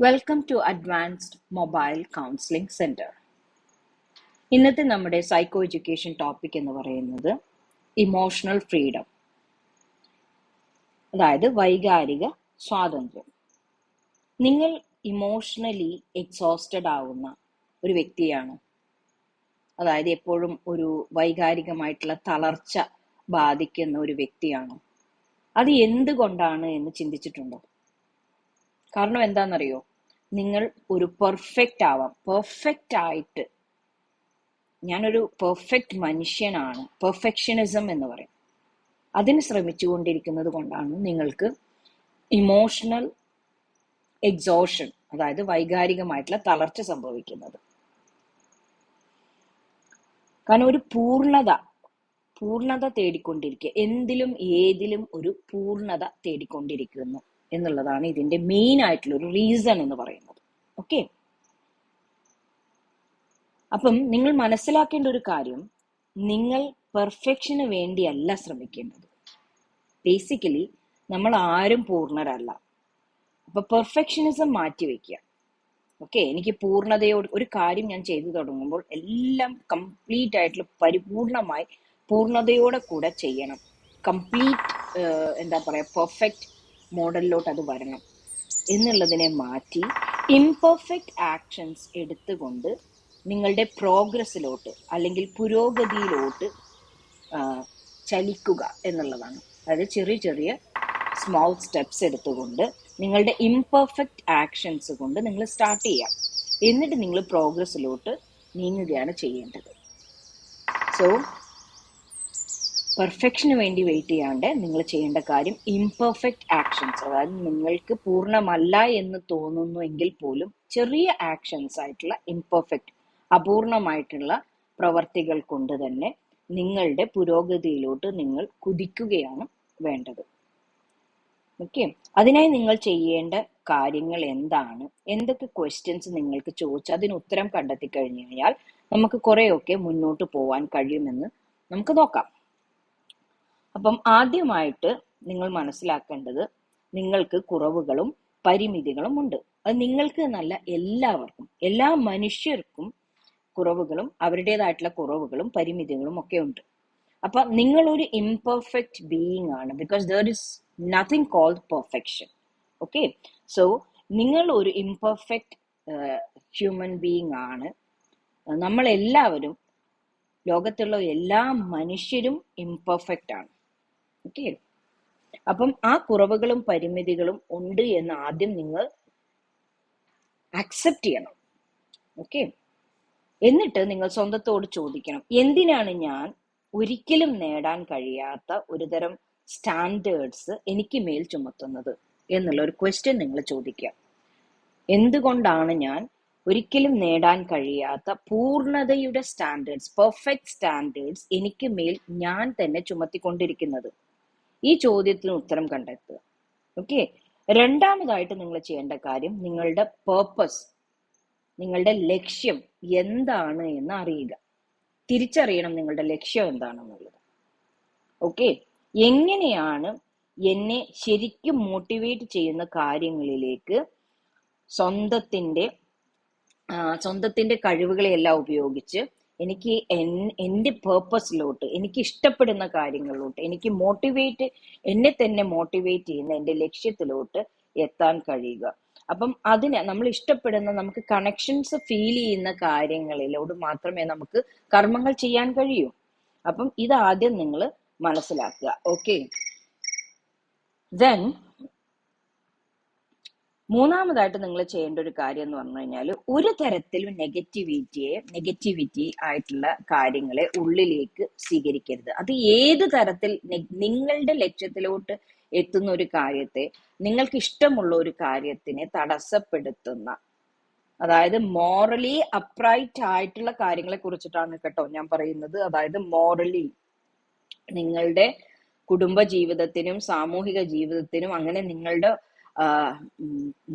Welcome to advanced mobile counselling centre ഇന്നത്തെ നമ്മുടെ psycho education topic എന്ന് പറയുന്നത് ഇമോഷണൽ ഫ്രീഡം അതായത് വൈകാരിക സ്വാതന്ത്ര്യം. നിങ്ങൾ ഇമോഷണലി എക്സോസ്റ്റഡ് ആവുന്ന ഒരു വ്യക്തിയാണ്. അതായത് എപ്പോഴും ഒരു വൈകാരികമായിട്ടുള്ള തളർച്ച ബാധിക്കുന്ന ഒരു വ്യക്തിയാണ്. അത് എന്തുകൊണ്ടാണ് എന്ന് ചിന്തിച്ചിട്ടുണ്ടോ? കാരണം എന്താണെന്നറിയോ? നിങ്ങൾ ഒരു പെർഫെക്റ്റ് ആവാം. പെർഫെക്റ്റ് ആയിട്ട് ഞാനൊരു പെർഫെക്റ്റ് മനുഷ്യനാണ്. പെർഫെക്ഷനിസം എന്ന് പറയും. അതിന് ശ്രമിച്ചുകൊണ്ടിരിക്കുന്നത് കൊണ്ടാണ് നിങ്ങൾക്ക് ഇമോഷണൽ എക്സോഷൻ അതായത് വൈകാരികമായിട്ടുള്ള തളർച്ച സംഭവിക്കുന്നത്. കാരണം ഒരു പൂർണത പൂർണത തേടിക്കൊണ്ടിരിക്കുക. എന്തിലും ഏതിലും ഒരു പൂർണത തേടിക്കൊണ്ടിരിക്കുന്നു. എന്നുള്ളതാണ് ഇതിന്റെ മെയിൻ ആയിട്ടുള്ള ഒരു റീസൺ എന്ന് പറയുന്നത്. ഓക്കെ അപ്പം നിങ്ങൾ മനസ്സിലാക്കേണ്ട ഒരു കാര്യം നിങ്ങൾ പെർഫെക്ഷന് വേണ്ടിയല്ല ശ്രമിക്കേണ്ടത്. ബേസിക്കലി നമ്മൾ ആരും പൂർണരല്ല. അപ്പൊ പെർഫെക്ഷനിസം മാറ്റിവെക്കുക ഓക്കെ എനിക്ക് പൂർണതയോട് ഒരു കാര്യം ഞാൻ ചെയ്തു തുടങ്ങുമ്പോൾ എല്ലാം കംപ്ലീറ്റ് ആയിട്ടുള്ള പരിപൂർണമായി പൂർണതയോടെ കൂടെ ചെയ്യണം. കംപ്ലീറ്റ് എന്താ പറയാ പെർഫെക്റ്റ് മോഡലിലോട്ട് അത് വരണം. എന്നുള്ളതിനെ മാറ്റി ഇംപെർഫെക്റ്റ് ആക്ഷൻസ് എടുത്തുകൊണ്ട് നിങ്ങളുടെ പ്രോഗ്രസ്സിലോട്ട് അല്ലെങ്കിൽ പുരോഗതിയിലോട്ട് ചലിക്കുക എന്നുള്ളതാണ്. അതായത് ചെറിയ ചെറിയ സ്മോൾ സ്റ്റെപ്സ് എടുത്തുകൊണ്ട് നിങ്ങളുടെ ഇംപെർഫെക്റ്റ് ആക്ഷൻസ് കൊണ്ട് നിങ്ങൾ സ്റ്റാർട്ട് ചെയ്യാം. എന്നിട്ട് നിങ്ങൾ പ്രോഗ്രസ്സിലോട്ട് നീങ്ങുകയാണ് ചെയ്യേണ്ടത്. സോ പെർഫെക്ഷന് വേണ്ടി വെയിറ്റ് ചെയ്യാണ്ട് നിങ്ങൾ ചെയ്യേണ്ട കാര്യം ഇംപെർഫെക്റ്റ് ആക്ഷൻസ് അതായത് നിങ്ങൾക്ക് പൂർണമല്ല എന്ന് തോന്നുന്നു എങ്കിൽ പോലും ചെറിയ ആക്ഷൻസ് ആയിട്ടുള്ള ഇംപെർഫെക്റ്റ് അപൂർണമായിട്ടുള്ള പ്രവർത്തികൾ കൊണ്ട് തന്നെ നിങ്ങളുടെ പുരോഗതിയിലോട്ട് നിങ്ങൾ കുതിക്കുകയാണ് വേണ്ടത്. ഓക്കെ അതിനായി നിങ്ങൾ ചെയ്യേണ്ട കാര്യങ്ങൾ എന്താണ്? എന്തൊക്കെ ക്വസ്റ്റ്യൻസ് നിങ്ങൾക്ക് ചോദിച്ച് അതിന് ഉത്തരം കണ്ടെത്തി കഴിഞ്ഞു കഴിഞ്ഞാൽ നമുക്ക് കുറെയൊക്കെ മുന്നോട്ട് പോവാൻ കഴിയുമെന്ന് നമുക്ക് നോക്കാം. അപ്പം ആദ്യമായിട്ട് നിങ്ങൾ മനസ്സിലാക്കേണ്ടത് നിങ്ങൾക്ക് കുറവുകളും പരിമിതികളും ഉണ്ട്. അത് നിങ്ങൾക്ക് നല്ല എല്ലാവർക്കും എല്ലാ മനുഷ്യർക്കും കുറവുകളും അവരുടേതായിട്ടുള്ള കുറവുകളും പരിമിതികളും ഒക്കെ ഉണ്ട്. അപ്പൊ ഒരു ഇംപെർഫെക്റ്റ് ബീയിങ് ആണ് because there is nothing called perfection okay so നിങ്ങൾ ഒരു ഇംപെർഫെക്റ്റ് ഹ്യൂമൻ ബീയിങ് ആണ്. നമ്മൾ എല്ലാവരും ലോകത്തുള്ള എല്ലാ മനുഷ്യരും ഇംപെർഫെക്റ്റ് ആണ്. ഓക്കെ അപ്പം ആ കുറവുകളും പരിമിതികളും ഉണ്ട് എന്ന് ആദ്യം നിങ്ങൾ അക്സെപ്റ്റ് ചെയ്യണം. ഓക്കെ എന്നിട്ട് നിങ്ങൾ സ്വന്തത്തോട് ചോദിക്കണം. എന്തിനാണ് ഞാൻ ഒരിക്കലും നേടാൻ കഴിയാത്ത ഒരുതരം സ്റ്റാൻഡേർഡ്സ് എനിക്ക് മേൽ ചുമത്തുന്നത് എന്നുള്ള ഒരു ക്വസ്റ്റ്യൻ നിങ്ങൾ ചോദിക്കുക. എന്തുകൊണ്ടാണ് ഞാൻ ഒരിക്കലും നേടാൻ കഴിയാത്ത പൂർണതയുടെ സ്റ്റാൻഡേർഡ്സ് പെർഫെക്റ്റ് സ്റ്റാൻഡേർഡ്സ് എനിക്ക് മേൽ ഞാൻ തന്നെ ചുമത്തിക്കൊണ്ടിരിക്കുന്നത്? ഈ ചോദ്യത്തിന് ഉത്തരം കണ്ടെത്തുക. ഓക്കെ രണ്ടാമതായിട്ട് നിങ്ങൾ ചെയ്യേണ്ട കാര്യം നിങ്ങളുടെ പേർപ്പസ് നിങ്ങളുടെ ലക്ഷ്യം എന്താണ് എന്ന് അറിയുക. തിരിച്ചറിയണം നിങ്ങളുടെ ലക്ഷ്യം എന്താണെന്നുള്ളത്. ഓക്കെ എങ്ങനെയാണ് എന്നെ ശരിക്കും മോട്ടിവേറ്റ് ചെയ്യുന്ന കാര്യങ്ങളിലേക്ക് സ്വന്തത്തിന്റെ സ്വന്തത്തിന്റെ കഴിവുകളെല്ലാം ഉപയോഗിച്ച് എനിക്ക് എൻ- എന്റെ പേർപ്പസിലോട്ട് എനിക്ക് ഇഷ്ടപ്പെടുന്ന കാര്യങ്ങളിലോട്ട് എനിക്ക് മോട്ടിവേറ്റ് എന്നെ തന്നെ മോട്ടിവേറ്റ് ചെയ്യുന്ന എന്റെ ലക്ഷ്യത്തിലോട്ട് എത്താൻ കഴിയുക. അപ്പം അതിന് നമ്മൾ ഇഷ്ടപ്പെടുന്ന നമുക്ക് കണക്ഷൻസ് ഫീൽ ചെയ്യുന്ന കാര്യങ്ങളിലോട് മാത്രമേ നമുക്ക് കർമ്മങ്ങൾ ചെയ്യാൻ കഴിയൂ. അപ്പം ഇതാദ്യം നിങ്ങൾ മനസ്സിലാക്കുക. ഓക്കെ ദെൻ മൂന്നാമതായിട്ട് നിങ്ങൾ ചെയ്യേണ്ട ഒരു കാര്യം എന്ന് പറഞ്ഞു കഴിഞ്ഞാൽ ഒരു തരത്തിലും നെഗറ്റിവിറ്റിയെ നെഗറ്റിവിറ്റി ആയിട്ടുള്ള കാര്യങ്ങളെ ഉള്ളിലേക്ക് സ്വീകരിക്കരുത്. അത് ഏത് തരത്തിൽ നിങ്ങളുടെ ലക്ഷ്യത്തിലോട്ട് എത്തുന്ന ഒരു കാര്യത്തെ നിങ്ങൾക്ക് ഇഷ്ടമുള്ള ഒരു കാര്യത്തിനെ തടസ്സപ്പെടുത്തുന്ന അതായത് മോറലി അപ്രൈറ്റ് ആയിട്ടുള്ള കാര്യങ്ങളെ കുറിച്ചിട്ടാണ് കേട്ടോ ഞാൻ പറയുന്നത്. അതായത് മോറലി നിങ്ങളുടെ കുടുംബ ജീവിതത്തിനും സാമൂഹിക ജീവിതത്തിനും അങ്ങനെ നിങ്ങളുടെ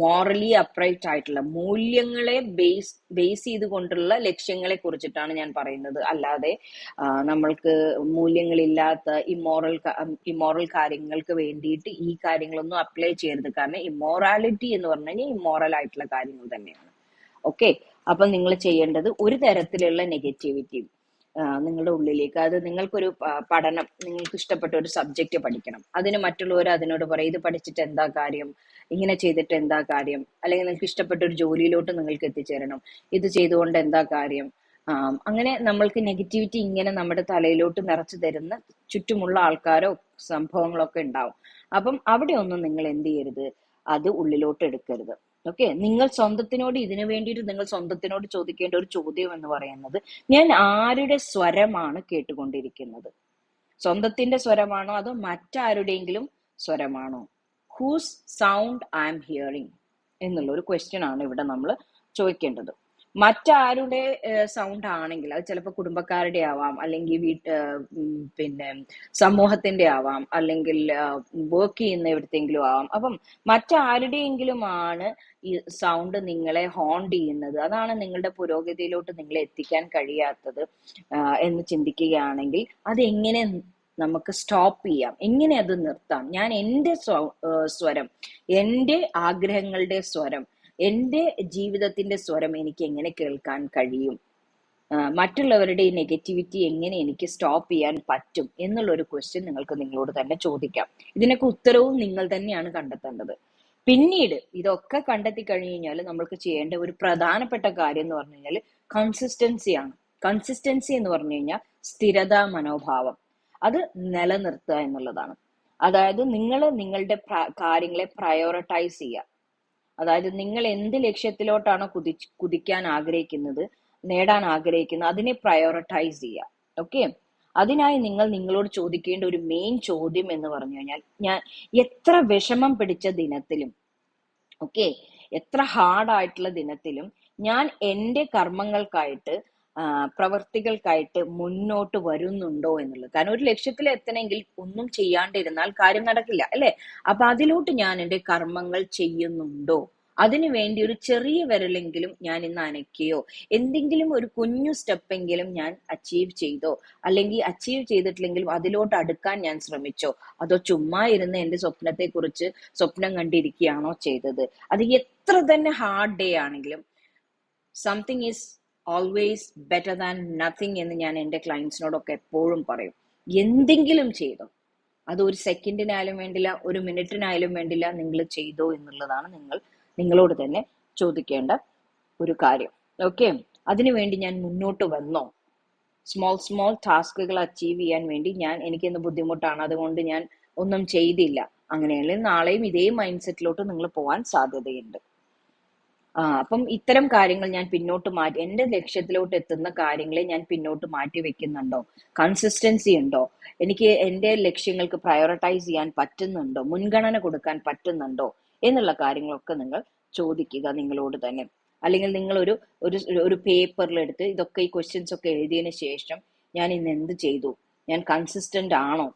മോറലി അപ്രൈറ്റ് ആയിട്ടുള്ള മൂല്യങ്ങളെ ബേസ് ബേസ് ചെയ്തുകൊണ്ടുള്ള ലക്ഷ്യങ്ങളെ കുറിച്ചിട്ടാണ് ഞാൻ പറയുന്നത്. അല്ലാതെ നമ്മൾക്ക് മൂല്യങ്ങളില്ലാത്ത ഇമോറൽ ഇമോറൽ കാര്യങ്ങൾക്ക് വേണ്ടിയിട്ട് ഈ കാര്യങ്ങളൊന്നും അപ്ലൈ ചെയ്യരുത്. കാരണം ഇമോറാലിറ്റി എന്ന് പറഞ്ഞു കഴിഞ്ഞാൽ ഇമോറൽ ആയിട്ടുള്ള കാര്യങ്ങൾ തന്നെയാണ്. ഓക്കെ അപ്പൊ നിങ്ങൾ ചെയ്യേണ്ടത് ഒരു തരത്തിലുള്ള നെഗറ്റിവിറ്റി നിങ്ങളുടെ ഉള്ളിലേക്ക്. അത് നിങ്ങൾക്കൊരു പഠനം നിങ്ങൾക്ക് ഇഷ്ടപ്പെട്ട ഒരു സബ്ജക്റ്റ് പഠിക്കണം. അതിന് മറ്റുള്ളവർ അതിനോട് പറയും ഇത് പഠിച്ചിട്ട് എന്താ കാര്യം? ഇങ്ങനെ ചെയ്തിട്ട് എന്താ കാര്യം? അല്ലെങ്കിൽ നിങ്ങൾക്ക് ഇഷ്ടപ്പെട്ട ഒരു ജോലിയിലോട്ട് നിങ്ങൾക്ക് എത്തിച്ചേരണം. ഇത് ചെയ്തുകൊണ്ട് എന്താ കാര്യം? അങ്ങനെ നമ്മൾക്ക് നെഗറ്റിവിറ്റി ഇങ്ങനെ നമ്മുടെ തലയിലോട്ട് നിറച്ചു തരുന്ന ചുറ്റുമുള്ള ആൾക്കാരോ സംഭവങ്ങളൊക്കെ ഉണ്ടാവും. അപ്പം അവിടെ ഒന്നും നിങ്ങൾ എന്ത് ചെയ്യരുത്? അത് ഉള്ളിലോട്ട് എടുക്കരുത്. ഓക്കെ നിങ്ങൾ സ്വന്തത്തിനോട് ഇതിനു വേണ്ടിയിട്ട് നിങ്ങൾ സ്വന്തത്തിനോട് ചോദിക്കേണ്ട ഒരു ചോദ്യം എന്ന് പറയുന്നത് ഞാൻ ആരുടെ സ്വരമാണ് കേട്ടുകൊണ്ടിരിക്കുന്നത്? സ്വന്തത്തിന്റെ സ്വരമാണോ അതോ മറ്റാരുടെയെങ്കിലും സ്വരമാണോ? Whose sound I am hearing എന്നുള്ള ഒരു ക്വസ്റ്റ്യൻ ആണ് ഇവിടെ നമ്മൾ ചോദിക്കേണ്ടത്. മറ്റാരുടെ സൗണ്ട് ആണെങ്കിൽ അത് ചിലപ്പോൾ കുടുംബക്കാരുടെ ആവാം അല്ലെങ്കിൽ വീട്ട് പിന്നെ സമൂഹത്തിന്റെ ആവാം അല്ലെങ്കിൽ വർക്ക് ചെയ്യുന്ന എവിടത്തെങ്കിലും ആവാം. അപ്പം മറ്റാരുടെയെങ്കിലും ആണ് ഈ സൗണ്ട് നിങ്ങളെ ഹോണ്ട് ചെയ്യുന്നത്. അതാണ് നിങ്ങളുടെ പുരോഗതിയിലോട്ട് നിങ്ങളെ എത്തിക്കാൻ കഴിയാത്തത് എന്ന് ചിന്തിക്കുകയാണെങ്കിൽ അത് എങ്ങനെ നമുക്ക് സ്റ്റോപ്പ് ചെയ്യാം? എങ്ങനെ അത് നിർത്താം? ഞാൻ എന്റെ സ്വ- സ്വരം എന്റെ ആഗ്രഹങ്ങളുടെ സ്വരം എന്റെ ജീവിതത്തിന്റെ സ്വരം എനിക്ക് എങ്ങനെ കേൾക്കാൻ കഴിയും? മറ്റുള്ളവരുടെ ഈ നെഗറ്റിവിറ്റി എങ്ങനെ എനിക്ക് സ്റ്റോപ്പ് ചെയ്യാൻ പറ്റും എന്നുള്ള ഒരു ക്വസ്റ്റ്യൻ നിങ്ങൾക്ക് നിങ്ങളോട് തന്നെ ചോദിക്കാം. ഇതിനൊക്കെ ഉത്തരവും നിങ്ങൾ തന്നെയാണ് കണ്ടെത്തേണ്ടത്. പിന്നീട് ഇതൊക്കെ കണ്ടെത്തി കഴിഞ്ഞു കഴിഞ്ഞാൽ നമ്മൾക്ക് ചെയ്യേണ്ട ഒരു പ്രധാനപ്പെട്ട കാര്യം എന്ന് പറഞ്ഞു കഴിഞ്ഞാൽ കൺസിസ്റ്റൻസിയാണ് കൺസിസ്റ്റൻസി എന്ന് പറഞ്ഞു കഴിഞ്ഞാൽ സ്ഥിരത മനോഭാവം. അത് നിലനിർത്തുക എന്നുള്ളതാണ്. അതായത് നിങ്ങൾ നിങ്ങളുടെ കാര്യങ്ങളെ പ്രയോറിറ്റൈസ് ചെയ്യുക. അതായത് നിങ്ങൾ എന്ത് ലക്ഷ്യത്തിലോട്ടാണോ കുതി കുതിക്കാൻ ആഗ്രഹിക്കുന്നത് നേടാൻ ആഗ്രഹിക്കുന്നത് അതിനെ പ്രയോറിറ്റൈസ് ചെയ്യുക. ഓക്കെ അതിനായി നിങ്ങൾ നിങ്ങളോട് ചോദിക്കേണ്ട ഒരു മെയിൻ ചോദ്യം എന്ന് പറഞ്ഞു കഴിഞ്ഞാൽ ഞാൻ എത്ര വിഷമം പിടിച്ച ദിനത്തിലും ഓക്കെ എത്ര ഹാർഡായിട്ടുള്ള ദിനത്തിലും ഞാൻ എന്റെ കർമ്മങ്ങൾക്കായിട്ട് പ്രവർത്തികൾക്കായിട്ട് മുന്നോട്ട് വരുന്നുണ്ടോ എന്നുള്ളത്. കാരണം ഒരു ലക്ഷ്യത്തിൽ എത്തണമെങ്കിൽ ഒന്നും ചെയ്യാണ്ടിരുന്നാൽ കാര്യം നടക്കില്ല അല്ലെ? അപ്പൊ അതിലോട്ട് ഞാൻ എന്റെ കർമ്മങ്ങൾ ചെയ്യുന്നുണ്ടോ? അതിനു വേണ്ടി ഒരു ചെറിയ വിരലെങ്കിലും ഞാൻ ഇന്ന് അനക്കുകയോ എന്തെങ്കിലും ഒരു കുഞ്ഞു സ്റ്റെപ്പെങ്കിലും ഞാൻ അച്ചീവ് ചെയ്തോ അല്ലെങ്കിൽ അച്ചീവ് ചെയ്തിട്ടില്ലെങ്കിലും അതിലോട്ട് അടുക്കാൻ ഞാൻ ശ്രമിച്ചോ? അതോ ചുമ്മാ ഇരുന്ന് എന്റെ സ്വപ്നത്തെ കുറിച്ച് സ്വപ്നം കണ്ടിരിക്കുകയാണോ ചെയ്തത്? അത് എത്ര തന്നെ ഹാർഡ് ഡേ ആണെങ്കിലും something is always better than nothing എന്ന് ഞാൻ എന്റെ ക്ലയൻസിനോടൊക്കെ എപ്പോഴും പറയും. എന്തെങ്കിലും ചെയ്തോ. അത് ഒരു സെക്കൻഡിനായാലും വേണ്ടില്ല ഒരു മിനിറ്റിനായാലും വേണ്ടില്ല നിങ്ങൾ ചെയ്തോ എന്നുള്ളതാണ് നിങ്ങൾ നിങ്ങളോട് തന്നെ ചോദിക്കേണ്ട ഒരു കാര്യം. ഓക്കെ അതിനുവേണ്ടി ഞാൻ മുന്നോട്ട് വന്നോ? സ്മോൾ സ്മോൾ ടാസ്കുകൾ അച്ചീവ് ചെയ്യാൻ വേണ്ടി ഞാൻ എനിക്കിന്ന് ബുദ്ധിമുട്ടാണ്. അതുകൊണ്ട് ഞാൻ ഒന്നും ചെയ്തില്ല. അങ്ങനെയാണെങ്കിൽ നാളെയും ഇതേ മൈൻഡ് സെറ്റിലോട്ട് നിങ്ങൾ പോകാൻ സാധ്യതയുണ്ട്. ആ അപ്പം ഇത്തരം കാര്യങ്ങൾ ഞാൻ പിന്നോട്ട് മാറ്റി എന്റെ ലക്ഷ്യത്തിലോട്ട് എത്തുന്ന കാര്യങ്ങളെ ഞാൻ പിന്നോട്ട് മാറ്റി വെക്കുന്നുണ്ടോ? കൺസിസ്റ്റൻസി ഉണ്ടോ? എനിക്ക് എന്റെ ലക്ഷ്യങ്ങൾക്ക് പ്രയോറിറ്റൈസ് ചെയ്യാൻ പറ്റുന്നുണ്ടോ? മുൻഗണന കൊടുക്കാൻ പറ്റുന്നുണ്ടോ? എന്നുള്ള കാര്യങ്ങളൊക്കെ നിങ്ങൾ ചോദിക്കുക നിങ്ങളോട് തന്നെ. അല്ലെങ്കിൽ നിങ്ങൾ ഒരു ഒരു ഒരു പേപ്പറിലെടുത്ത് ഇതൊക്കെ ഈ ക്വസ്റ്റ്യൻസ് ഒക്കെ എഴുതിയതിന് ശേഷം ഞാൻ ഇന്ന് എന്ത് ചെയ്തു? ഞാൻ കൺസിസ്റ്റന്റ് ആണോ?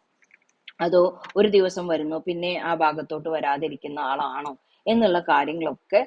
അതോ ഒരു ദിവസം വരുന്നു പിന്നെ ആ ഭാഗത്തോട്ട് വരാതിരിക്കുന്ന ആളാണോ? എന്നുള്ള കാര്യങ്ങളൊക്കെ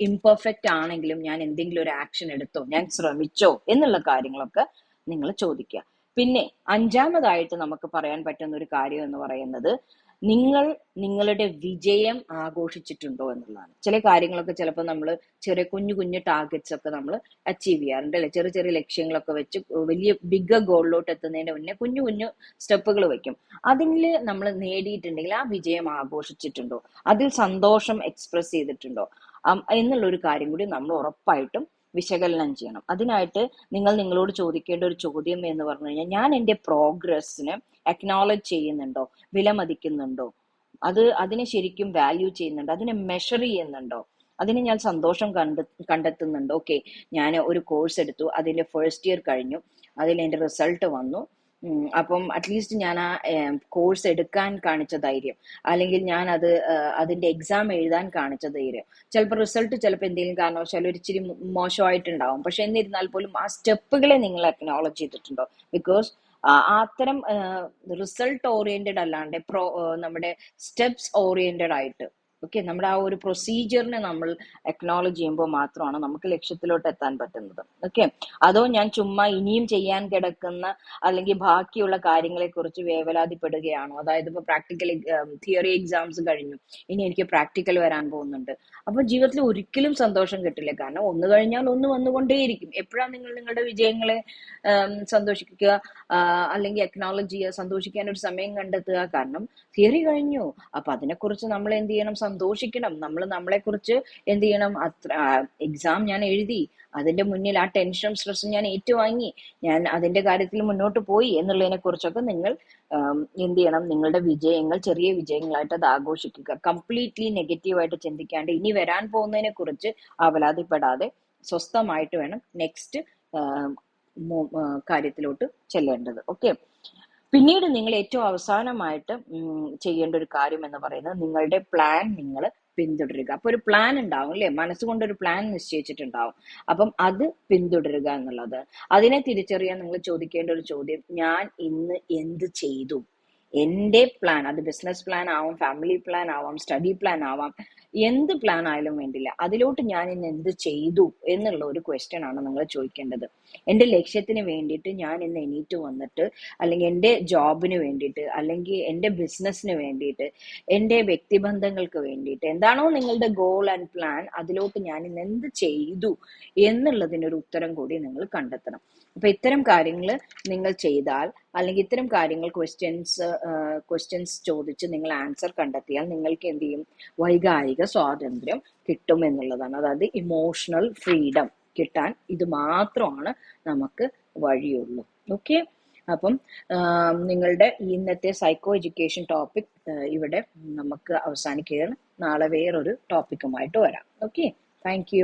ഇംപെർഫെക്റ്റ് ആണെങ്കിലും ഞാൻ എന്തെങ്കിലും ഒരു ആക്ഷൻ എടുത്തോ ഞാൻ ശ്രമിച്ചോ എന്നുള്ള കാര്യങ്ങളൊക്കെ നിങ്ങൾ ചോദിക്കുക. പിന്നെ അഞ്ചാമതായിട്ട് നമുക്ക് പറയാൻ പറ്റുന്ന ഒരു കാര്യം എന്ന് പറയുന്നത് നിങ്ങൾ നിങ്ങളുടെ വിജയം ആഘോഷിച്ചിട്ടുണ്ടോ എന്നുള്ളതാണ്. ചില കാര്യങ്ങളൊക്കെ ചിലപ്പോൾ നമ്മൾ ചെറിയ കുഞ്ഞു കുഞ്ഞു ടാർഗറ്റ്സ് ഒക്കെ നമ്മൾ അച്ചീവ് ചെയ്യാറുണ്ട് അല്ലെ? ചെറിയ ചെറിയ ലക്ഷ്യങ്ങളൊക്കെ വെച്ച് വലിയ ബിഗ് ഗോളിലോട്ട് എത്തുന്നതിന് മുന്നേ കുഞ്ഞു കുഞ്ഞു സ്റ്റെപ്പുകൾ വെക്കും. അതിൽ നമ്മൾ നേടിയിട്ടുണ്ടെങ്കിൽ ആ വിജയം ആഘോഷിച്ചിട്ടുണ്ടോ? അതിൽ സന്തോഷം എക്സ്പ്രസ് ചെയ്തിട്ടുണ്ടോ? അം- എന്നുള്ള ഒരു കാര്യം കൂടി നമ്മൾ ഉറപ്പായിട്ടും വിശകലനം ചെയ്യണം. അതിനായിട്ട് നിങ്ങൾ നിങ്ങളോട് ചോദിക്കേണ്ട ഒരു ചോദ്യം എന്ന് പറഞ്ഞു കഴിഞ്ഞാൽ ഞാൻ എന്റെ പ്രോഗ്രസ്സിന് അക്നോളജ് ചെയ്യുന്നുണ്ടോ? വിലമതിക്കുന്നുണ്ടോ? അത് അതിനെ ശരിക്കും വാല്യൂ ചെയ്യുന്നുണ്ടോ? അതിനെ മെഷർ ചെയ്യുന്നുണ്ടോ? അതിന് ഞാൻ സന്തോഷം കണ്ട കണ്ടെത്തുന്നുണ്ട്? ഓക്കെ ഞാൻ ഒരു കോഴ്സ് എടുത്തു. അതിന്റെ ഫസ്റ്റ് ഇയർ കഴിഞ്ഞു. അതിൽ എന്റെ റിസൾട്ട് വന്നു. അപ്പം അറ്റ്ലീസ്റ്റ് ഞാൻ ആ കോഴ്സ് എടുക്കാൻ കാണിച്ച ധൈര്യം. അല്ലെങ്കിൽ ഞാൻ അത് അതിന്റെ എക്സാം എഴുതാൻ കാണിച്ച ധൈര്യം. ചിലപ്പോൾ റിസൾട്ട് ചിലപ്പോൾ എന്തെങ്കിലും കാരണവശാലും ഒരു ഇച്ചിരി മോശമായിട്ടുണ്ടാവും. പക്ഷെ എന്നിരുന്നാൽ പോലും ആ സ്റ്റെപ്പുകളെ നിങ്ങൾ അക്നോളജ് ചെയ്തിട്ടുണ്ടോ? ബിക്കോസ് അത്തരം റിസൾട്ട് ഓറിയന്റഡ് അല്ലാണ്ട് പ്രോ നമ്മുടെ സ്റ്റെപ്സ് ഓറിയന്റഡ് ആയിട്ട് ഓക്കെ നമ്മുടെ ആ ഒരു പ്രൊസീജിയറിനെ നമ്മൾ അക്നോളജ് ചെയ്യുമ്പോൾ മാത്രമാണ് നമുക്ക് ലക്ഷ്യത്തിലോട്ട് എത്താൻ പറ്റുന്നത്. ഓക്കെ അതോ ഞാൻ ചുമ്മാ ഇനിയും ചെയ്യാൻ കിടക്കുന്ന അല്ലെങ്കിൽ ബാക്കിയുള്ള കാര്യങ്ങളെ കുറിച്ച് വേവലാതിപ്പെടുകയാണോ? അതായത് ഇപ്പൊ പ്രാക്ടിക്കൽ തിയറി എക്സാംസ് കഴിഞ്ഞു. ഇനി എനിക്ക് പ്രാക്ടിക്കൽ വരാൻ പോകുന്നുണ്ട്. അപ്പൊ ജീവിതത്തിൽ ഒരിക്കലും സന്തോഷം കിട്ടില്ല. കാരണം ഒന്ന് കഴിഞ്ഞാൽ ഒന്ന് വന്നുകൊണ്ടേയിരിക്കും. എപ്പോഴാണ് നിങ്ങൾ നിങ്ങളുടെ വിജയങ്ങളെ സന്തോഷിക്കുക അല്ലെങ്കിൽ അക്നോളജ് ചെയ്യുക സന്തോഷിക്കാൻ ഒരു സമയം കണ്ടെത്തുക? കാരണം തിയറി കഴിഞ്ഞു. അപ്പൊ അതിനെക്കുറിച്ച് നമ്മൾ എന്ത് ചെയ്യണം? സന്തോഷിക്കണം. നമ്മൾ നമ്മളെ കുറിച്ച് എന്ത് ചെയ്യണം? അത്ര എക്സാം ഞാൻ എഴുതി. അതിന്റെ മുന്നിൽ ആ ടെൻഷനും സ്ട്രെസ്സും ഞാൻ ഏറ്റുവാങ്ങി. ഞാൻ അതിന്റെ കാര്യത്തിൽ മുന്നോട്ട് പോയി എന്നുള്ളതിനെ കുറിച്ചൊക്കെ നിങ്ങൾ എന്ത് ചെയ്യണം? നിങ്ങളുടെ വിജയങ്ങൾ ചെറിയ വിജയങ്ങളായിട്ട് അത് ആഘോഷിക്കുക. കംപ്ലീറ്റ്ലി നെഗറ്റീവായിട്ട് ചിന്തിക്കാണ്ട് ഇനി വരാൻ പോകുന്നതിനെ കുറിച്ച് അവലാതിപ്പെടാതെ സ്വസ്ഥമായിട്ട് വേണം നെക്സ്റ്റ് കാര്യത്തിലോട്ട് ചെല്ലേണ്ടത്. ഓക്കെ പിന്നീട് നിങ്ങൾ ഏറ്റവും അവസാനമായിട്ട് ചെയ്യേണ്ട ഒരു കാര്യം എന്ന് പറയുന്നത് നിങ്ങളുടെ പ്ലാൻ നിങ്ങൾ പിന്തുടരുക. അപ്പൊ ഒരു പ്ലാൻ ഉണ്ടാവും അല്ലെ? മനസ്സുകൊണ്ട് ഒരു പ്ലാൻ നിശ്ചയിച്ചിട്ടുണ്ടാവും. അപ്പം അത് പിന്തുടരുക എന്നുള്ളത്. അതിനെ തിരിച്ചറിയാൻ നിങ്ങൾ ചോദിക്കേണ്ട ഒരു ചോദ്യം ഞാൻ ഇന്ന് എന്ത് ചെയ്തു? എന്റെ പ്ലാൻ അത് ബിസിനസ് പ്ലാൻ ആവാം ഫാമിലി പ്ലാൻ ആവാം സ്റ്റഡി പ്ലാൻ ആവാം എന്ത് പ്ലാൻ ആയാലും വേണ്ടില്ല. അതിലോട്ട് ഞാൻ ഇന്ന് എന്ത് ചെയ്തു എന്നുള്ള ഒരു ക്വസ്റ്റ്യൻ ആണ് നിങ്ങൾ ചോദിക്കേണ്ടത്. എന്റെ ലക്ഷ്യത്തിന് വേണ്ടിയിട്ട് ഞാൻ ഇന്ന് എണീറ്റ് വന്നിട്ട് അല്ലെങ്കിൽ എന്റെ ജോബിന് വേണ്ടിയിട്ട് അല്ലെങ്കിൽ എന്റെ ബിസിനസ്സിന് വേണ്ടിയിട്ട് എന്റെ വ്യക്തിബന്ധങ്ങൾക്ക് വേണ്ടിയിട്ട് എന്താണോ നിങ്ങളുടെ ഗോൾ ആൻഡ് പ്ലാൻ അതിലോട്ട് ഞാൻ ഇന്ന് എന്ത് ചെയ്തു എന്നുള്ളതിനൊരു ഉത്തരം കൂടി നിങ്ങൾ കണ്ടെത്തണം. അപ്പൊ ഇത്തരം കാര്യങ്ങൾ നിങ്ങൾ ചെയ്താൽ അല്ലെങ്കിൽ ഇത്തരം കാര്യങ്ങൾ ക്വസ്റ്റ്യൻസ് ക്വസ്റ്റ്യൻസ് ചോദിച്ച് നിങ്ങൾ ആൻസർ കണ്ടെത്തിയാൽ നിങ്ങൾക്ക് എന്ത് ചെയ്യും? വൈകാരിക സ്വാതന്ത്ര്യം കിട്ടും എന്നുള്ളതാണ്. അതായത് ഇമോഷണൽ ഫ്രീഡം കിട്ടാൻ ഇത് മാത്രമാണ് നമുക്ക് വഴിയുള്ളൂ. ഓക്കെ അപ്പം നിങ്ങളുടെ ഇന്നത്തെ സൈക്കോ എഡ്യൂക്കേഷൻ ടോപ്പിക് ഇവിടെ നമുക്ക് അവസാനിക്കുകയാണ്. നാളെ വേറൊരു ടോപ്പിക്കുമായിട്ട് വരാം. Okay thank